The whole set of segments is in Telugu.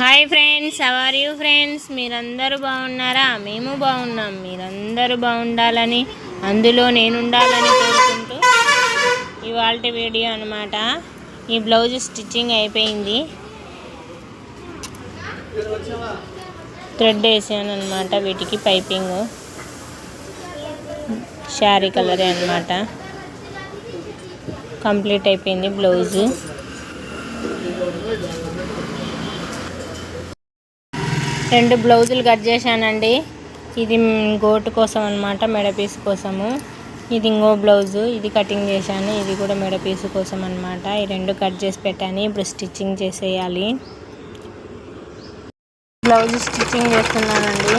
Hi friends how are you friends మీరందరూ బాగున్నారా? మేము బాగున్నాం. మీరందరూ బాగుండాలని అందులో నేను ఉండాలని కోరుకుంటూ ఇవాళ వీడియో అనమాట ఈ బ్లౌజ్ స్టిచ్చింగ్ అయిపోయింది. థ్రెడ్ వేసాను అనమాట వీటికి పైపింగ్. శారీ కలరే అనమాట కంప్లీట్ అయిపోయింది బ్లౌజు. రెండు బ్లౌజులు కట్ చేశానండి. ఇది గోటు కోసం అనమాట మెడపీస్ కోసము. ఇది ఇంకో బ్లౌజు ఇది కటింగ్ చేశాను ఇది కూడా మెడపీస్ కోసం అనమాట ఈ రెండు కట్ చేసి పెట్టాను ఇప్పుడు స్టిచ్చింగ్ చేసేయాలి. బ్లౌజ్ స్టిచ్చింగ్ చేస్తున్నానండి.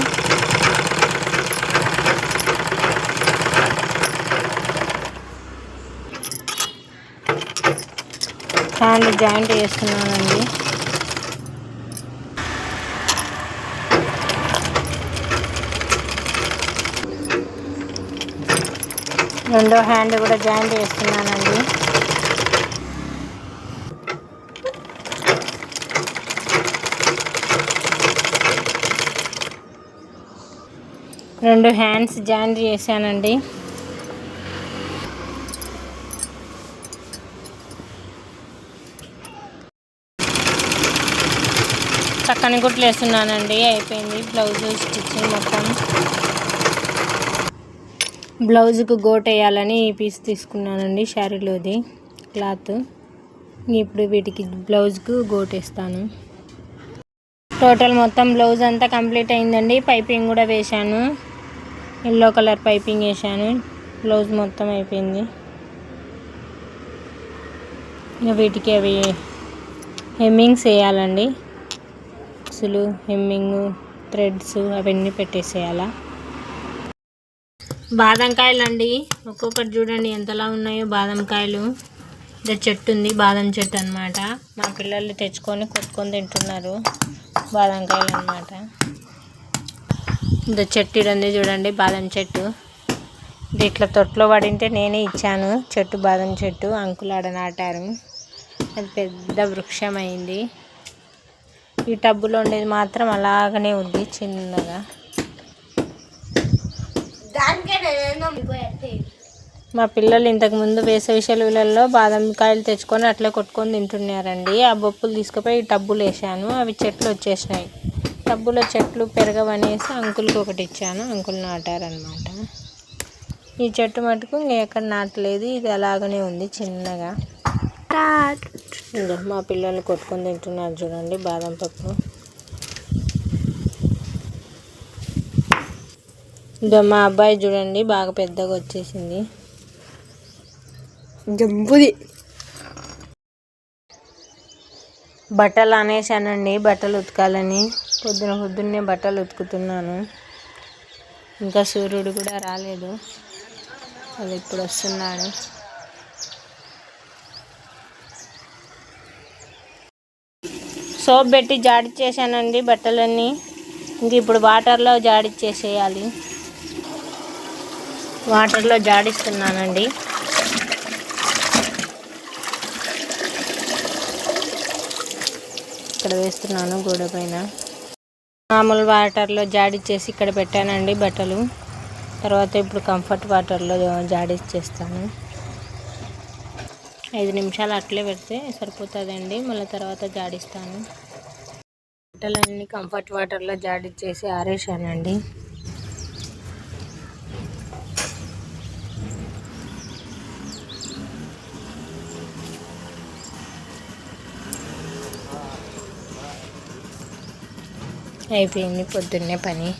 హ్యాండ్ జాయింట్ చేస్తున్నానండి. రెండో హ్యాండ్ కూడా జాయింట్ చేస్తున్నానండి. రెండు హ్యాండ్స్ జాయింట్ చేశానండి. చక్కని కుట్లు వేస్తున్నానండి. అయిపోయింది బ్లౌజ్ స్టిచ్చింగ్ మొత్తం. బ్లౌజ్కు గోట్ వేయాలని ఈ పీస్ తీసుకున్నానండి శారీలోది క్లాత్. ఇప్పుడు వీటికి బ్లౌజ్కు గోట్ వేస్తాను. టోటల్ మొత్తం బ్లౌజ్ అంతా కంప్లీట్ అయిందండి. పైపింగ్ కూడా వేశాను. ఎల్లో కలర్ పైపింగ్ వేసాను బ్లౌజ్ మొత్తం అయిపోయింది. ఇంకా వీటికి అవి హెమ్మింగ్స్ వేయాలండి. అసలు హెమ్మింగ్ థ్రెడ్స్ అవన్నీ పెట్టేసేయాలా. బాదంకాయలు అండి ఒక్కొక్కటి చూడండి ఎంతలా ఉన్నాయో బాదం కాయలు ఇదే చెట్టు ఉంది బాదం చెట్టు అనమాట మా పిల్లలు తెచ్చుకొని కొట్టుకొని తింటున్నారు బాదంకాయలు అనమాట ఇదో చెట్టు ఉంది చూడండి బాదం చెట్టు. ఇది ఇట్లా తొట్లో పడింటే నేనే ఇచ్చాను. చెట్టు బాదం చెట్టు అంకులు ఆడ నాటారు. అది పెద్ద వృక్షం అయింది. ఈ టబ్బులో ఉండేది మాత్రం అలాగనే ఉంది చిన్నగా. మా పిల్లలు ఇంతకు ముందు వేసవి సెలవులలో బాదం కాయలు తెచ్చుకొని అట్లా కొట్టుకొని తింటున్నారండి. ఆ బొప్పులు తీసుకుపోయి టబ్బులు వేసాను అవి చెట్లు వచ్చేసినాయి. టబ్బులో చెట్లు పెరగవనేసి అంకుల్కి ఒకటి ఇచ్చాను. అంకుల్ నాటారనమాట ఈ చెట్టు మటుకు ఇంక ఎక్కడ నాటలేదు. ఇది అలాగనే ఉంది చిన్నగా. మా పిల్లలు కొట్టుకొని తింటున్నారు చూడండి బాదం పప్పు. ఇదో మా అబ్బాయి చూడండి బాగా పెద్దగా వచ్చేసింది. జంబుది బట్టలు అనేసానండి బట్టలు ఉతకాలని. పొద్దున పొద్దున్నే బట్టలు ఉతుకుతున్నాను. ఇంకా సూర్యుడు కూడా రాలేదు. అది ఇప్పుడు వస్తున్నాడు. సోప్ పెట్టి జాడిచ్చేసానండి బట్టలన్నీ. ఇంక ఇప్పుడు వాటర్లో జాడిచ్చేసేయాలి వాటర్లో జాడిస్తున్నానండి. ఇక్కడ వేస్తున్నాను గోడ పైన. మామూలు వాటర్లో జాడిచ్చేసి ఇక్కడ పెట్టానండి బట్టలు. తర్వాత ఇప్పుడు కంఫర్ట్ వాటర్లో జాడిచ్చేస్తాను ఐదు నిమిషాలు అట్లే పెడితే సరిపోతుందండి. మళ్ళీ తర్వాత జాడిస్తాను. బట్టలన్నీ కంఫర్ట్ వాటర్లో జాడిచ్చేసి ఆరేసానండి అయిపోయింది పొద్దున్నే పని.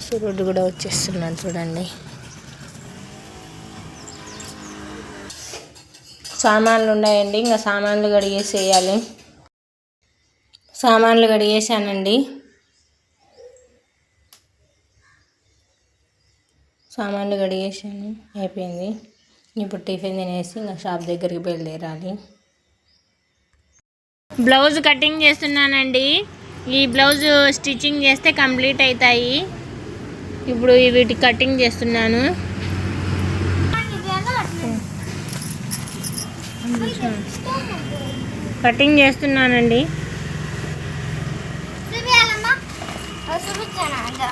సూర్యుడు కూడా వచ్చేస్తున్నాడు చూడండి. సామాన్లు ఉన్నాయండి ఇంకా సామాన్లు కడిగేసేయాలి. సామాన్లు కడిగేసానండి సామాన్లు కడిగేసాను అయిపోయింది. ఇప్పుడు టిఫిన్ తినేసి ఇంకా షాప్ దగ్గరికి బయలుదేరాలి. బ్లౌజ్ కటింగ్ చేస్తున్నానండి. ఈ బ్లౌజ్ స్టిచ్చింగ్ చేస్తే కంప్లీట్ అవుతాయి. ఇప్పుడు వీటి కటింగ్ చేస్తున్నాను. కటింగ్ చేస్తున్నానండి. చూపించాను?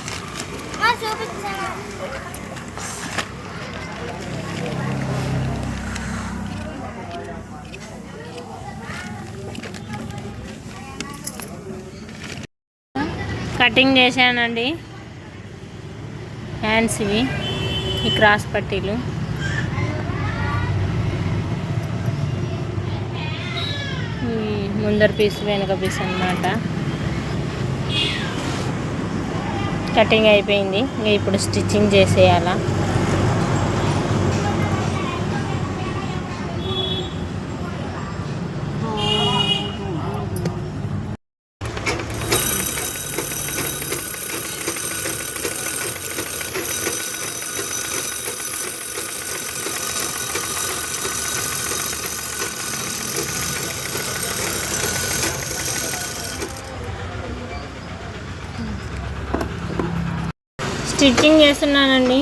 చూపించాను? కటింగ్ చేశానండి. హ్యాండ్స్ ఇవి. ఈ క్రాస్ పట్టీలు. ముందర పీస్ వెనక పీస్ అన్నమాట. కటింగ్ అయిపోయింది. ఇంకా ఇప్పుడు స్టిచ్చింగ్ చేసేయాలా. స్టిచ్చింగ్ చేస్తున్నానండి.